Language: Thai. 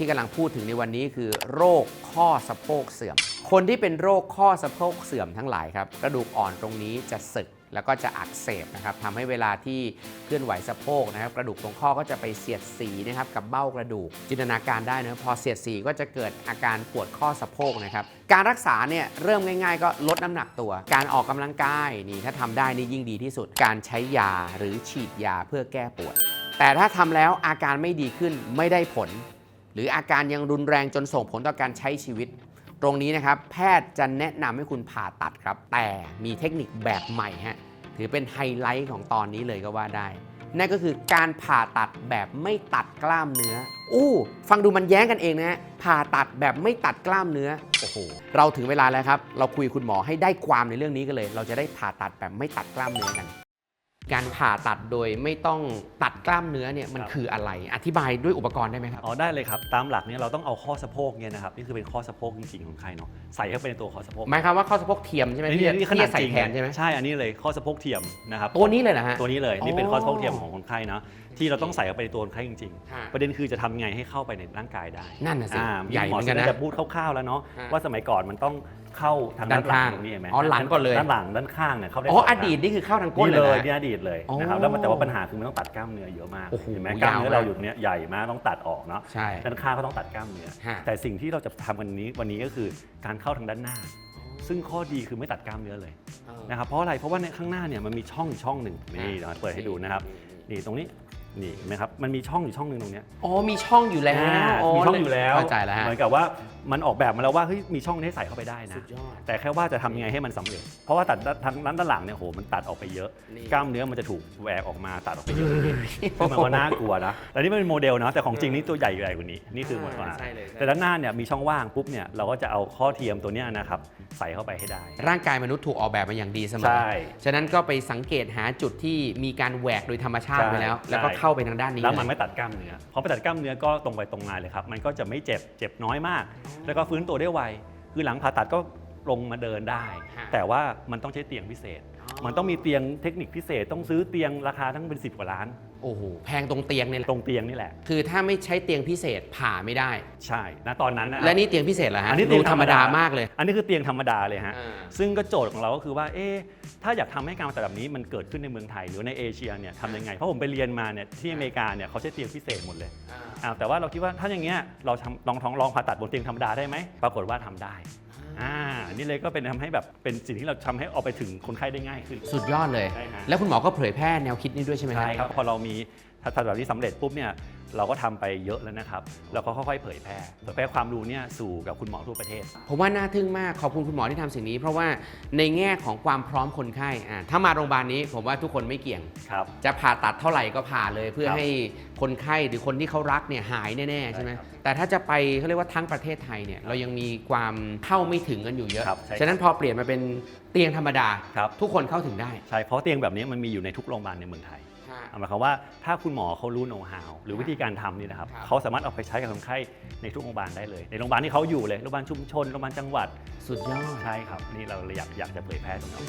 ที่กำลังพูดถึงในวันนี้คือโรคข้อสะโพกเสื่อม คนที่เป็นโรคข้อสะโพกเสื่อมทั้งหลายครับกระดูกอ่อนตรงนี้จะสึกแล้วก็จะอักเสบนะครับทำให้เวลาที่เคลื่อนไหวสะโพกนะครับ กระดูกตรงข้อก็จะไปเสียดสีนะครับกับเบ้ากระดูก จินตนาการได้นะพอเสียดสีก็จะเกิดอาการปวดข้อสะโพกนะครับ การรักษาเนี่ยเริ่มง่าย ๆ ก็ลดน้ำหนักตัว การออกกำลังกายนี่ถ้าทำได้นี่ยิ่งดีที่สุด การใช้ยาหรือฉีดยาเพื่อแก้ปวด แต่ถ้าทำแล้วอาการไม่ดีขึ้นไม่ได้ผล หรืออาการยังรุนแรงจนส่งผลต่อการใช้ชีวิต ตรงนี้นะครับ แพทย์จะแนะนำให้คุณผ่าตัดครับ แต่มีเทคนิคแบบใหม่ฮะถือเป็นไฮไลท์ของตอนนี้เลยก็ว่าได้ นั่นก็คือการผ่าตัดแบบไม่ตัดกล้ามเนื้อ อู้ฟังดูมันแย้งกันเองนะฮะผ่าตัดแบบไม่ตัดกล้ามเนื้อโอ้โหเราถึงเวลาแล้วครับ เราคุยคุณหมอให้ได้ความในเรื่องนี้กันเลย เราจะได้ผ่าตัดแบบไม่ตัดกล้ามเนื้อกัน การผ่าตัดโดยไม่ต้องตัดกล้ามเนื้อเนี่ยมันครับคืออะไรอธิบายด้วยอุปกรณ์ได้ไหมครับอ๋อได้เลยครับตามหลักเนี่ยเราต้องเอาข้อสะโพกเนี่ยนะครับนี่คือเป็นข้อสะโพกจริงๆของใครเนาะใส่เข้าไปในตัวข้อสะโพกหมายความว่าข้อสะโพกเทียมใช่ไหมที่จะนี่ขที่นาดจะใส่จริงแทนใช่ไหมใช่อันนี้เลยข้อสะโพกเทียมนะครับตัวนี้เลยนะฮะตัวนี้เลยนี่เป็นอ๋อข้อสะโพกเทียมของคนไข้เนาะที่เราต้องใส่เข้าไปในตัวคนไข้จริงฮะๆประเด็นคือจะทำไงให้เข้าไปในร่างกายได้นั่นน่ะสิอ่าใหญ่เหมือนกันนะจะพูดคร่าวๆแล้วเนาะฮะว่าสมัยก่อนมันต้องเข้าทางด้าด้านนหลัข้างงตรงนี้เห็นไหมอ๋อหลังก่อนเลยด้านหลังด้านข้างเนี่ยเข้าได้อ๋อสงอทางดีตนี่คือเข้าทางก้นนี่เลเลยยนะนี่อดีตเลยอ๋อนะครับแล้วมันแต่ว่าปัญหาคือมันต้องตัดกล้ามเนื้อเยอะมากโอ้โหเห็นไหมยาวกล้ามเนื้อมากเราอยู่ตรงเนี้ยใหญ่มากต้องตัดออกเนาะใช่ด้านข้างก็ต้องตัดกล้ามเนื้อฮะแต่สิ่งที่เราจะทำวันนี้วันนี้ก็คือการเข้าทางด้านหน้า ซึ่งข้อดีคือไม่ตัดกล้ามเนื้อเลยนะครับเพราะอะไรเพราะว่าในข้างหน้าเนี่ยมันมีช่องอยู่ช่องหนึ่งนี่เดี๋ยวเปิดให้ดูนะครับนี่ตรงนี้นี่เห็นไหมครับมันมีช่องอยู่ช่องหนึ่งตรงเนี้ยอ๋อมีช่องอยู่แล้วอ่ามีช่องอยู่แล้วเข้าใจแล้วฮะเหมือนกับว่ามันออกแบบมาแล้วว่าเฮ้ยมีช่องนี้ให้ใส่เข้าไปได้นะ สุดยอด แต่แค่ว่าจะทำยังไงให้มันสำเร็จ เพราะว่าตัดทางด้านหลังเนี่ยโหมันตัดออกไปเยอะ นี่ กล้ามเนื้อมันจะถูกแหวกออกมาตัดออกไปเยอะซึ่งมันก็น่ากลัวนะแต่นี่มันเป็นโมเดลนะแต่ของจริงนี่ตัวใหญ่ใหญ่กว่านี้นี่คือหมดอ่าใช่เลยใช่ แต่ด้านหน้าเนี่ยมีช่องว่างปุ๊บเนี่ยเราก็จะเอาข้อเทียมตัวเนี้ยนะครับใส่เข้าไปให้ได้ ร่างกายมนุษย์ถูกออกแบบมาอย่างดีเสมอ ใช่ฉะนั้นก็ไปสังเกตหาจุดที่มีการแหวกโดยธรรมชาติใช่ไปแล้วใช่แล้วก็เข้าไปทางด้านนี้แล้วมันเลย ไม่ตัดกล้ามเนื้อพอไปตัดกล้ามเนื้อก็ตรงไปตรงมาเลยครับ มันก็จะไม่เจ็บ เจ็บน้อยมากแล้วก็ฟื้นตัวได้ไว คือหลังผ่าตัดก็ลงมาเดินได้ ฮะ แต่ว่ามันต้องใช้เตียงพิเศษ มันต้องมีเตียงเทคนิคพิเศษ ต้องซื้อเตียงราคาทั้งเป็น 10 กว่าล้าน โอ้โหแพงตรงเตียงเนี่ยแหละตรงเตียงนี่แหละ คือถ้าไม่ใช้เตียงพิเศษผ่าไม่ได้ ใช่นะตอนนั้นนะและนี่เตียงพิเศษเหรอฮะอันนี้ดูเตียงธรรมดามากเลย อันนี้คือเตียงธรรมดาเลยฮะ อ่า ซึ่งก็โจทย์ของเราก็คือว่า เอ๊ะถ้าอยากทำให้การผ่าตัดแบบนี้มันเกิดขึ้นในเมืองไทย หรือในเอเชียเนี่ยทำยังไง เพราะผมไปเรียนมาเนี่ยที่อเมริกาเนี่ยเขาใช้เตียงพิเศษหมดเลยอ่าแต่ว่าเราคิดว่าถ้าอย่างเงี้ยเราทำลองท้องลองผ่าตัดบนเตียงธรรมดาได้ไหม ปรากฏว่าทำได้ อ่านี่เลยก็เป็นทำให้แบบเป็นสิ่งที่เราทำให้เอาไปถึงคนไข้ได้ง่ายขึ้น สุดยอดเลยใช่ฮะแล้วคุณหมอก็เผยแพร่แนวคิดนี้ด้วยใช่ไหมใช่ครับพอเรามีถ้าทำแบบนี้สำเร็จปุ๊บเนี่ย เราก็ทำไปเยอะแล้วนะครับแล้วก็ค่อยๆเผยแพร่เผยแพร่ความรู้เนี่ยสู่กับคุณหมอทั่วประเทศ ผมว่าน่าทึ่งมากขอบคุณคุณหมอที่ทำสิ่งนี้ เพราะว่าในแง่ของความพร้อมคนไข้อ่าถ้ามาโรงพยาบาลนี้ผมว่าทุกคนไม่เกี่ยงครับจะผ่าตัดเท่าไหร่ก็ผ่าเลย เพื่อครับให้คนไข้หรือคนที่เขารักเนี่ยหายแน่ๆใช่ไหมใช่ครับแต่ถ้าจะไปเขาเรียกว่าทั้งประเทศไทยเนี่ยเรายังมีความเข้าไม่ถึงกันอยู่เยอะครับใช่ครับฉะนั้นพอเปลี่ยนมาเป็นเตียงธรรมดาครับทุกคนเข้าถึงได้ ใช่ เพราะเตียงแบบนี้มันมีอยู่ในทุกโรงพยาบาลในเมืองไทย หมายความว่าถ้าคุณหมอเขารู้โน้ตฮาวหรือวิธีการทำนี่นะครับครับเขาสามารถเอาไปใช้กับคนไข้ในทุกโรงพยาบาลได้เลย ในโรงพยาบาลที่เขาอยู่เลยโรงพยาบาลชุมชนโรงพยาบาลจังหวัดสุดยอดใช่ครับนี่เราเลยอยากอยากจะเผยแพร่ตรงนี้